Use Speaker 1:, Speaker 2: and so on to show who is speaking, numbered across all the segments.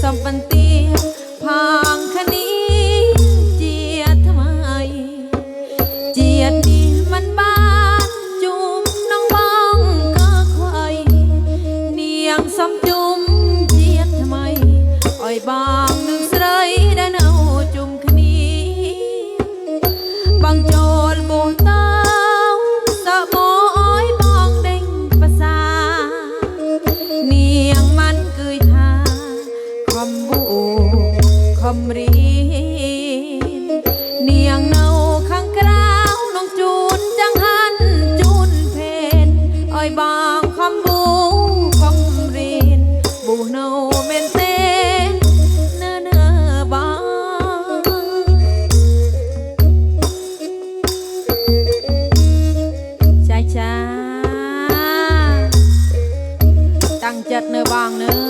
Speaker 1: Sampanti សម្បូរខំរីនាងនៅខាងក្រៅនងជូនចង្ហាន់ជូនភេនអើយបងខំបូខំរីនបូនៅមែនទេណាណាបងចាចាតាំងចិត្តនៅបងនឺ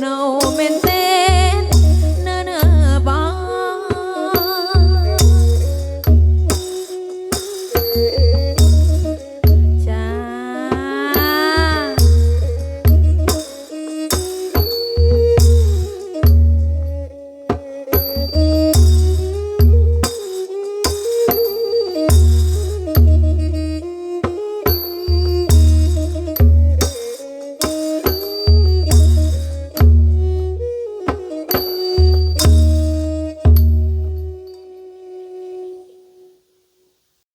Speaker 1: No men.